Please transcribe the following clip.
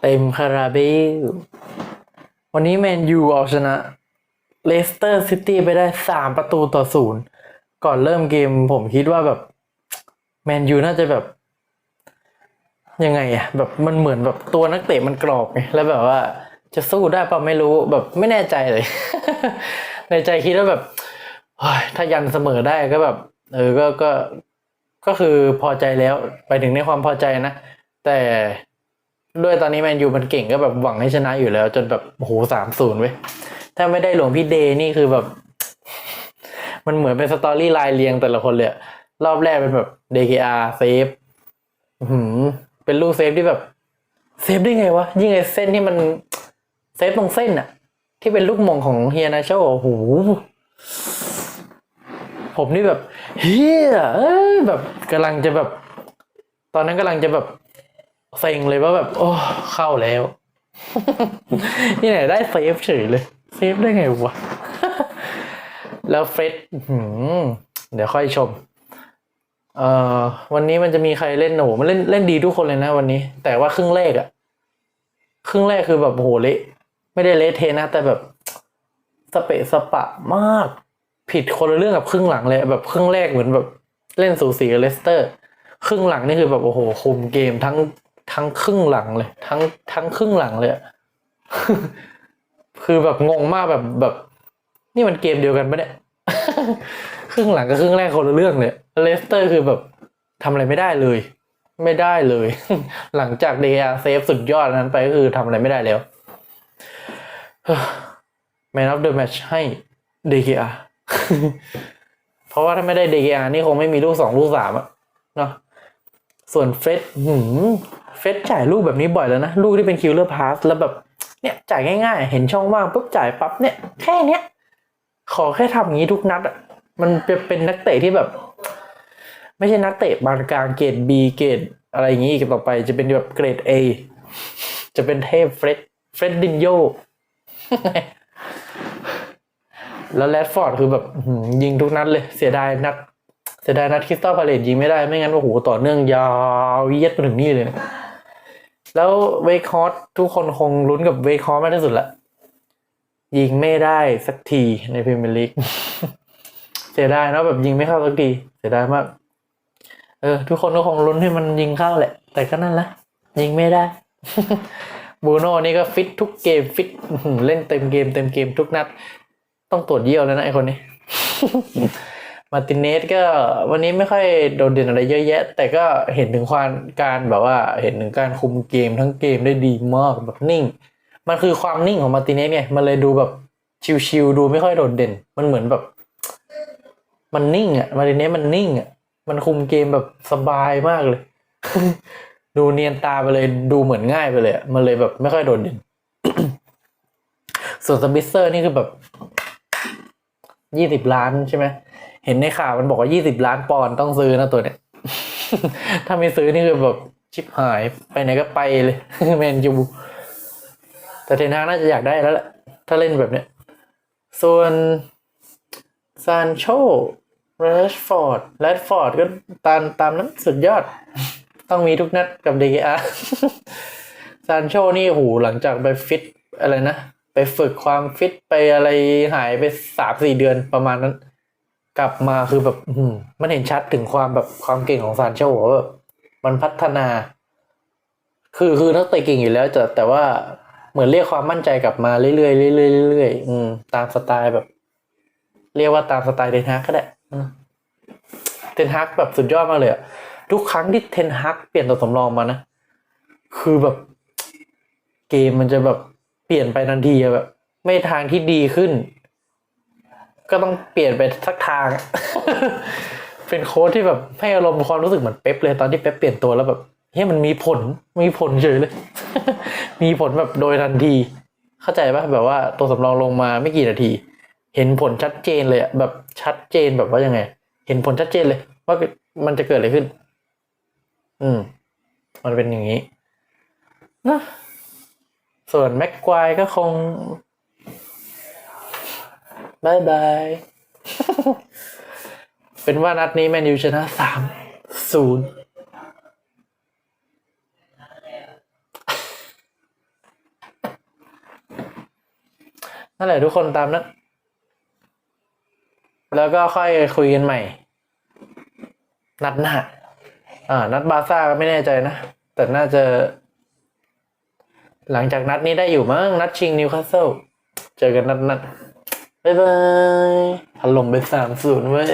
เต็มคาราเบลวันนี้แมนยูเอาชนะเลสเตอร์ซิตี้ไปได้สามประตูต่อศูนย์ก่อนเริ่มเกมผมคิดว่าแบบแมนยูน่าจะแบบ ยังไงอะแบบมันเหมือนแบบตัวนักเตะมันกรอบไงแล้วแบบว่าจะสู้ได้ปล่าไม่รู้แบบไม่แน่ใจเลย ในใจคิดว่าแบบถ้ายันเสมอได้ก็แบบ เออก็ก็ ก็คือพอใจแล้วไปถึงในความพอใจนะ แต่ด้วยตอนนี้แมนยูมันเก่งก็แบบหวังให้ชนะอยู่แล้ว จนแบบโอ้โหสามศูนย์เว้ยถ้าไม่ได้หลวงพี่เดย์นี่คือแบบ มันเหมือนเป็นสตอรี่ไลน์เรียงแต่ละคนเลยรอบแรกเป็นแบบ DKR เซฟอื้อหือเป็นลูกเซฟที่แบบเซฟได้ไงวะ ยิ่งไอ้เส้นที่มันเซฟตรงเส้นอะที่เป็นลูกมงของเฮียนาโชโอ้โห ผมนี่แบบเฮียแบบกำลังจะแบบ ตอนนั้นกำลังจะแบบเซ็งเลยว่าแบบ โอ้เข้าแล้ว นี่ไหนได้เซฟเฉยเลยเซฟได้ไงวะ แล้วเฟรดอื้อหือเดี๋ยวค่อยชม เอ่อวันนี้มันจะมีใครเล่นโอ้โหมันเล่นเล่นดีทุกคนเลยนะวันนี้ แต่ว่าครึ่งแรกอะครึ่งแรกคือแบบโหเละไม่ได้เละเทนะ แต่แบบสเปะสปะมาก ผิดคนละเรื่องกับครึ่งหลังเลยแบบครึ่งแรกเหมือนแบบเล่นสูสีกับเลสเตอร์ ครึ่งหลังนี่คือแบบโอ้โหคุมเกมทั้งทั้งครึ่งหลังเลย ทั้งทั้งครึ่งหลังเลยคือแบบงงมากแบบแบบ นี่มันเกมเดียวกันปะเนี่ยครึ่งหลังกับครึ่งแรกคนละเรื่องเลยเลสเตอร์คือแบบทำอะไรไม่ได้เลย ไม่ได้เลย หลังจากเดียเซฟสุดยอดนั้นไปก็คือทำอะไรไม่ได้แล้ว Man of the Match ให้ DKR เเพราะว่าถ้าไม่ได้ DKR นี่คงไม่มีลูกสองลูกสามอะเนาะส่วนเฟรดหืมเฟรดจ่ายลูกแบบนี้บ่อยแล้วนะ ลูกที่เป็นคิวเลอร์พาสแล้วแบบ เนี่ยจ่ายง่ายๆ เห็นช่องว่างปุ๊บจ่ายปั๊บเนี่ยแค่เนี้ยขอแค่ทำอย่างนี้ทุกนัดอะมันเป็นนักเตะที่แบบ ไม่ใช่นักเตะบานกลางเกรด B เกรดอะไรอย่างนี้อีกต่อไป จะเป็นแบบเกรด A จะเป็นเทพเฟรดเฟรดดินโย แล้วแรดฟอร์ดคือแบบยิงทุกนัดเลย เสียดายนัดเสียดายนัดคริสตัลพาเลตยิงไม่ได้ไม่งั้นโอ้โหต่อเนื่องยาวเยียดไปถึงนี่เลยนะแล้วเวคฮอสทุกคนคงลุ้นกับเวคฮอสมากที่สุดละยิงไม่ได้สักทีในพรีเมียร์ลีกเสียดายเนาะแบบยิงไม่เข้าสักทีเสียดายมาก เออ ทุกคนก็คงลุ้นให้มันยิงเข้าแหละ แต่ก็นั่นแหละยิงไม่ได้บูโน่นี่ก็ฟิตทุกเกมฟิตเล่นเต็มเกมเต็มเกมทุกนัด ต้องตรวจเยี่ยวแล้วนะไอคนนี้ มาร์ติเนสก็วันนี้ไม่ค่อยโดดเด่นอะไรเยอะแยะ แต่ก็เห็นถึงความการแบบว่า เห็นถึงการคุมเกมทั้งเกมได้ดีมากแบบนิ่ง มันคือความนิ่งของมาร์ติเนสไงมันเลยดูแบบชิวๆดูไม่ค่อยโดดเด่น มันเหมือนแบบ มันนิ่งอะมาร์ติเนสมันนิ่งอะมันคุมเกมแบบสบายมากเลย ดูเนียนตาไปเลยดูเหมือนง่ายไปเลยอะมันเลยแบบไม่ค่อยโดดเด่นส่วนสมิสเซอร์นี่คือแบบ ยี่สิบล้านใช่ไหมเห็นในข่าวมันบอกว่ายี่สิบล้านปอนด์ต้องซื้อนะตัวเนี้ยถ้าไม่ซื้อนี่คือแบบชิบหายไปไหนก็ไปเลยแมนยูแต่เทนฮากน่าจะอยากได้แล้วแหละถ้าเล่นแบบเนี้ย ส่วนซานโชแรชฟอร์ดแรชฟอร์ดก็ตามตามนั้นสุดยอด ต้องมีทุกนัดกับ DKR ซานโชนี่โหหลังจากไปฟิตอะไรนะ ไปฝึกความฟิตไปอะไรหายไปสามสี่เดือนประมาณนั้น กลับมาคือแบบอืมันเห็นชัดถึงความแบบความเก่งของซานโชว่าแบบมันพัฒนา คือคือนักเตะเก่งอยู่แล้วแต่แต่ว่าเหมือนเรียกความมั่นใจกลับมาเรื่อยๆเรื่อยๆเรื่อยๆอืมตามสไตล์แบบ เรียกว่าตามสไตล์เทนฮากก็ได้เทนฮากแบบสุดยอดมากเลยอะทุกครั้งที่เทนฮากเปลี่ยนตัวสำรองมานะ คือแบบเกมมันจะแบบ เปลี่ยนไปทันทีแบบ ไม่ทางที่ดีขึ้น ก็ต้องเปลี่ยนไปสักทาง เป็นโค้ชที่แบบให้อารมณ์ความรู้สึกเหมือนเป๊ปเลยตอนที่เป๊ปเปลี่ยนตัวแล้วแบบเฮ้ยมันมีผลมีผลเฉยเลย มีผลแบบโดยทันที เข้าใจปะแบบว่าตัวสำรองลงมาไม่กี่นาที เห็นผลชัดเจนเลยอะแบบชัดเจนแบบว่ายังไง เห็นผลชัดเจนเลย ว่ามันจะเกิดอะไรขึ้น อืม มันเป็นอย่างนี้นะ ส่วนแม็กควายก็คงบายบาย เป็นว่านัดนี้แมนยูชนะสามศูนย์นั่นแหละทุกคนตามนะ แล้วก็ค่อยคุยกันใหม่ นัดหน้า อ่า นัดบาซ่าก็ไม่แน่ใจนะ แต่น่าจะ หลังจากนัดนี้ได้อยู่มั้งนัดชิงนิวคาสเซิลเจอกันนัดนัดบ๊ายบายถล่มไปสามศูนย์เว้ย